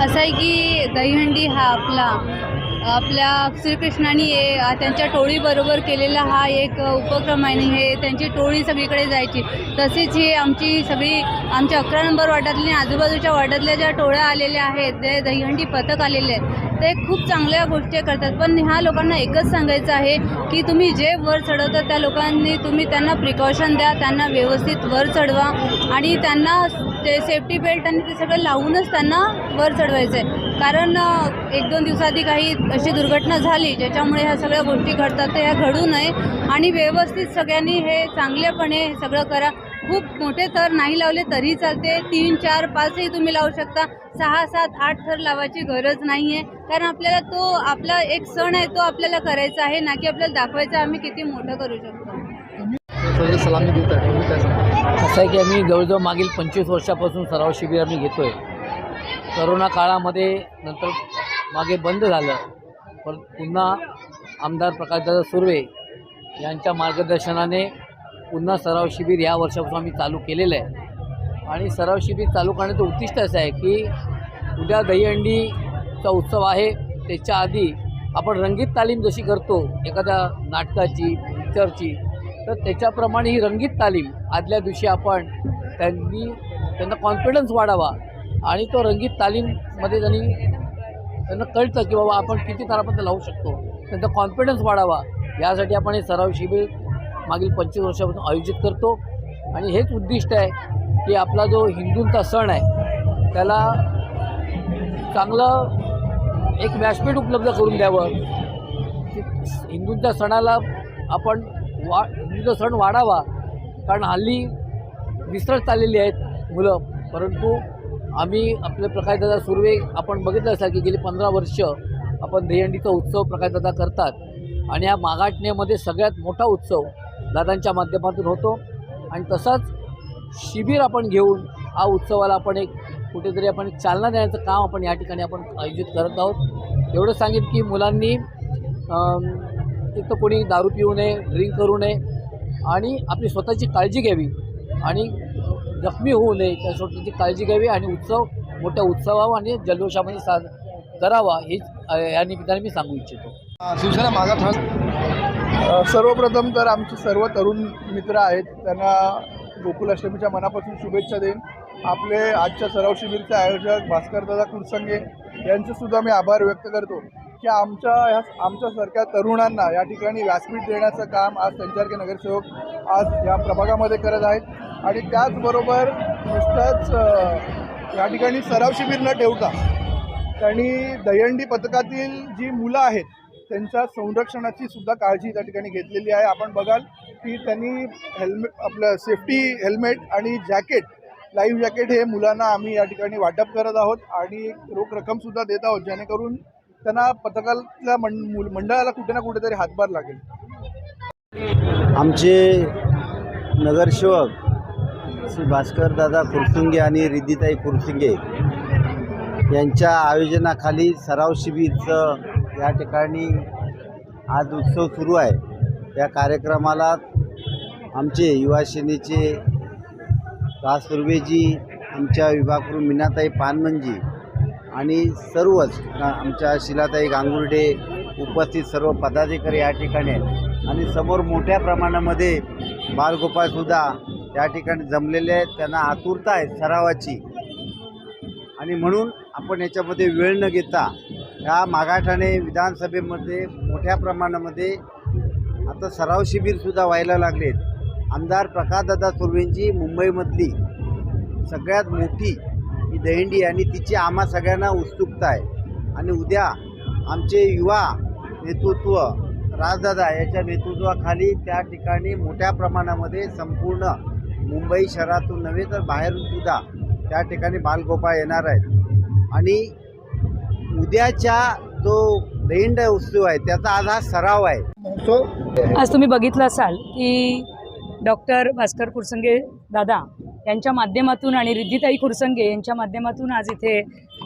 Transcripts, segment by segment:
असं आहे की दहीहंडी हा आपला आपल्या श्रीकृष्णाने त्यांच्या टोळीबरोबर केलेला हा एक उपक्रम आहे आणि हे त्यांची टोळी सगळीकडे जायची. तसेच ही आमची सगळी आमच्या अकरा नंबर वार्डातली आजूबाजूच्या वार्डातल्या ज्या टोळ्या आलेल्या आहेत जे दहीहंडी पथक आलेले आहेत ते खूप चांगल्या गोष्टी करतात. पण ह्या लोकांना एकच सांगायचं आहे की तुम्ही जे वर चढवता त्या लोकांनी तुम्ही त्यांना प्रिकॉशन द्या त्यांना व्यवस्थित वर चढवा आणि त्यांना ते सेफ्टी बेल्ट आणि ते सगळं लावूनच त्यांना वर चढवायचं आहे कारण एक दोन दिवसाआधी काही अशी दुर्घटना झाली ज्याच्यामुळे ह्या सगळ्या गोष्टी घडतात तर ह्या घडू नये आणि व्यवस्थित सगळ्यांनी हे चांगलेपणे हे सगळं करा. खूप मोठे थर नाही लावले तरी चालते. तीन चार पाचही तुम्ही लावू शकता. सहा सात आठ थर लावायची गरज नाही आहे कारण आपल्याला तो आपला एक सण आहे तो आपल्याला करायचा आहे ना की आपल्याला दाखवायचं आम्ही किती मोठं करू शकतो. सलामी देत असं आहे की आम्ही जवळजवळ मागील पंचवीस वर्षापासून सराव शिबिर आम्ही घेतो आहे करोना काळामध्ये नंतर मागे बंद झालं. पण पुन्हा आमदार प्रकाशदादा सुर्वे यांच्या मार्गदर्शनाने पुन्हा सराव शिबिर या वर्षापासून आम्ही चालू केलेलं आहे. आणि सराव शिबिर चालू करण्याचं उद्दिष्ट असं आहे की उद्या दहीहंडीचा उत्सव आहे त्याच्या आधी आपण रंगीत तालीम जशी करतो एखाद्या नाटकाची पिक्चरची तर त्याच्याप्रमाणे ही रंगीत तालीम आदल्या दिवशी आपण त्यांनी त्यांना कॉन्फिडन्स वाढावा आणि तो रंगीत तालीममध्ये त्यांनी त्यांना कळतं की बाबा आपण किती तारापर्यंत लावू शकतो. त्यांचा कॉन्फिडन्स वाढावा. यासाठी आपण हे सराव शिबिर मागील पंचवीस वर्षापासून आयोजित करतो. आणि हेच उद्दिष्ट आहे की आपला जो हिंदूंचा सण आहे त्याला चांगलं एक व्यासपीठ उपलब्ध करून द्यावं. की हिंदूंच्या सणाला आपण वा हिंदूचा सण वाढावा. कारण हल्ली विसरत चाललेली आहेत मुलं. परंतु आम्ही आपले प्रकाशदादा सुर्वे आपण बघितलं असाल की गेली पंधरा वर्ष आपण दहीहंडीचा उत्सव प्रकाशदादा करतात. आणि या मागाटण्यामध्ये सगळ्यात मोठा उत्सव दादांच्या माध्यमातून होतो. आणि तसंच शिबिर आपण घेऊन हा उत्सवाला आपण एक कुठेतरी आपण चालना देण्याचं काम आपण या ठिकाणी आपण आयोजित करत आहोत. एवढं सांगेन की मुलांनी एक तर कोणी दारू पिऊ नये ड्रिंक करू नये आणि आपली स्वतःची काळजी घ्यावी आणि जखमी होऊ नये त्या स्वतःची काळजी घ्यावी आणि उत्सव मोठ्या उत्सवावा आणि जल्लोषामध्ये साज करावा हीच या निमित्ताने मी सांगू इच्छितो. शिवसेना मागाठाण अ, सर्वप्रथम तर आमचे सर्व तरुण मित्र आहेत. त्यांना गोकुलाष्टमीच्या मनापासून शुभेच्छा देईन. आपले आजच्या सराव शिबिरचे आयोजक भास्करदादा कुरसंगे यांचे सुद्धा मी आभार व्यक्त करतो की आमच्या ह्या आमच्यासारख्या तरुणांना या ठिकाणी व्यासपीठ देण्याचं काम आज त्यांच्यासारखे नगरसेवक आज या प्रभागामध्ये करत आहेत. आणि त्याचबरोबर नुसतंच या ठिकाणी सराव शिबिर न ठेवता त्यांनी दयंडी पथकातील जी मुलं आहेत त्यांच्या संरक्षणाची सुद्धा काळजी त्या ठिकाणी घेतलेली आहे. आपण बघाल की त्यांनी हेल्मेट आपलं सेफ्टी हेल्मेट आणि जॅकेट लाईव्ह जॅकेट हे मुलांना आम्ही या ठिकाणी वाटप करत आहोत आणि रोख रक्कमसुद्धा देत आहोत जेणेकरून त्यांना पथकातल्या मं मंडळाला कुठे ना कुठेतरी हातभार लागेल. आमचे नगरसेवक श्री भास्कर दादा कुरसुंगे आणि रिद्धिताई कुरसुंगे यांच्या आयोजनाखाली सराव शिबिरचं या ठिकाणी आज उत्सव सुरू आहे. या कार्यक्रमाला आमचे युवा सेनेचे राज सुर्वेजी आमच्या विभागकडून मीनाताई पानमंजी आणि सर्वच आमच्या शिलाताई गांगुर्डे उपस्थित सर्व पदाधिकारी या ठिकाणी आहेत. आणि समोर मोठ्या प्रमाणामध्ये बालगोपाळसुद्धा या ठिकाणी जमलेले आहेत. त्यांना आतुरता आहे सरावाची. आणि म्हणून आपण याच्यामध्ये वेळ न घेता या मागाठाणे विधानसभेमध्ये मोठ्या प्रमाणामध्ये आता सराव शिबिरसुद्धा व्हायला लागलेत. आमदार प्रकाशदादा सुर्वेंची मुंबईमधली सगळ्यात मोठी ही दहिंडी आणि तिची आम्हा सगळ्यांना उत्सुकता आहे. आणि उद्या आमचे युवा नेतृत्व राजदादा याच्या नेतृत्वाखाली त्या ठिकाणी मोठ्या प्रमाणामध्ये संपूर्ण मुंबई शहरातून नव्हे तर बाहेरून सुद्धा त्या ठिकाणी बालगोपाळ येणार आहेत. आणि उद्याच्या जो दहिंड उत्सव आहे त्याचा आज हा सराव आहे. आज तुम्ही बघितलं असाल की डॉक्टर भास्कर कुरसंगे दादा यांच्या माध्यमातून आणि रिद्धिताई कुरसंगे यांच्या माध्यमातून आज इथे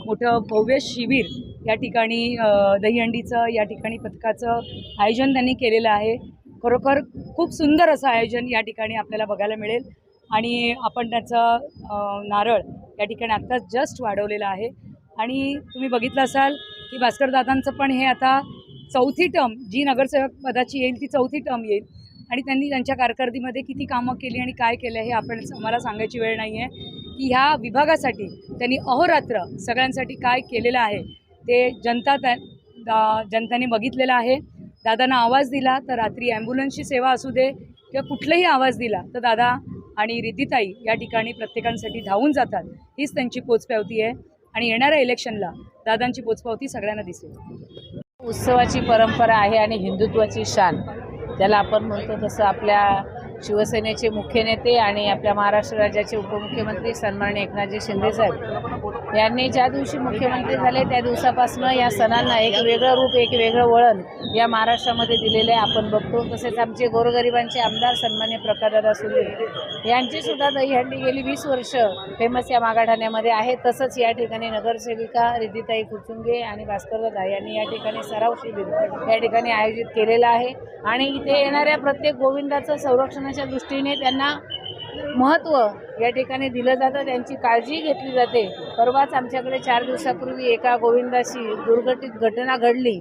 मोठं भव्य शिबिर या ठिकाणी दहीहंडीचं या ठिकाणी पथकाचं आयोजन त्यांनी केलेलं आहे. खरोखर खूप सुंदर असं आयोजन या ठिकाणी आपल्याला बघायला मिळेल. आणि आपण त्याचं नारळ या ठिकाणी आत्ताच जस्ट वाढवलेलं आहे. आणि तुम्ही बघितलं असाल की भास्करदादांचं पण हे आता चौथी टर्म जी नगरसेवक पदाची येईल ती चौथी टर्म येईल. आणि त्यांनी त्यांच्या कारकिर्दीमध्ये किती कामं केली आणि काय केलं हे आपण मला सांगायची वेळ नाही आहे. की ह्या विभागासाठी त्यांनी अहोरात्र सगळ्यांसाठी काय केलेलं आहे ते जनता त्या जनतेने बघितलेलं आहे. दादांना आवाज दिला तर रात्री ॲम्ब्युलन्सची सेवा असू दे किंवा कुठलाही आवाज दिला तर दादा आणि रिद्धिताई या ठिकाणी प्रत्येकांसाठी धावून जातात. हीच त्यांची पोचपावती आहे. आणि येणाऱ्या इलेक्शनला दादांची पोचपावती सगळ्यांना दिसेल. उत्सवाची परंपरा आहे आणि हिंदुत्वाची शान. ज्याला आपण म्हणतो तसं आपल्या शिवसेनेचे मुख्य नेते आणि आपल्या महाराष्ट्र राज्याचे उपमुख्यमंत्री सन्माननीय एकनाथजी शिंदेसाहेब यांनी ज्या दिवशी मुख्यमंत्री झाले त्या दिवसापासून या सणांना एक वेगळं रूप एक वेगळं वळण या महाराष्ट्रामध्ये दिलेलं आहे. आपण बघतो तसेच आमचे गोरगरिबांचे आमदार सन्मान्य प्रकाशदादा सुर्वे यांची सुद्धा दहीहंडी गेली वीस वर्ष फेमस या मागाठाण्यामध्ये आहे. तसंच या ठिकाणी नगरसेविका रिद्धिताई कुचुंगे आणि भास्करदादा यांनी या ठिकाणी सराव शिबिर या ठिकाणी आयोजित केलेलं आहे. आणि इथे येणाऱ्या प्रत्येक गोविंदाचं संरक्षणाच्या दृष्टीने त्यांना महत्त्व या ठिकाणी दिलं जातं त्यांची काळजी घेतली जाते. परवाच आमच्याकडे चार दिवसापूर्वी एका गोविंदाशी दुर्घटित घटना घडली.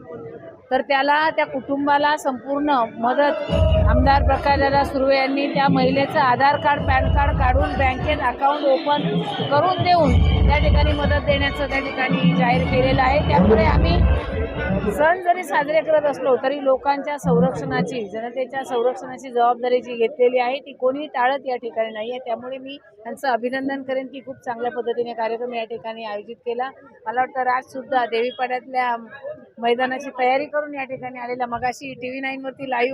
तर त्याला त्या कुटुंबाला संपूर्ण मदत आमदार प्रकाशदादा सुर्वे यांनी त्या महिलेचं आधार कार्ड पॅन कार्ड काढून बँकेत अकाउंट ओपन करून देऊन त्या ठिकाणी मदत देण्याचं त्या ठिकाणी जाहीर केलेलं आहे. त्यामुळे आम्ही सण जरी साजरे करत असलो तरी लोकांच्या संरक्षणाची जनतेच्या संरक्षणाची जबाबदारी जी घेतलेली आहे ती कोणी टाळत या ठिकाणी नाही आहे. त्यामुळे मी त्यांचं अभिनंदन करेन की खूप चांगल्या पद्धतीने कार्यक्रम या ठिकाणी आयोजित केला. मला वाटतं राजसुद्धा देवीपाड्यातल्या मैदानाची तयारी करून या ठिकाणी आलेल्या मगाशी टी व्ही नाईनवरती लाईव्ह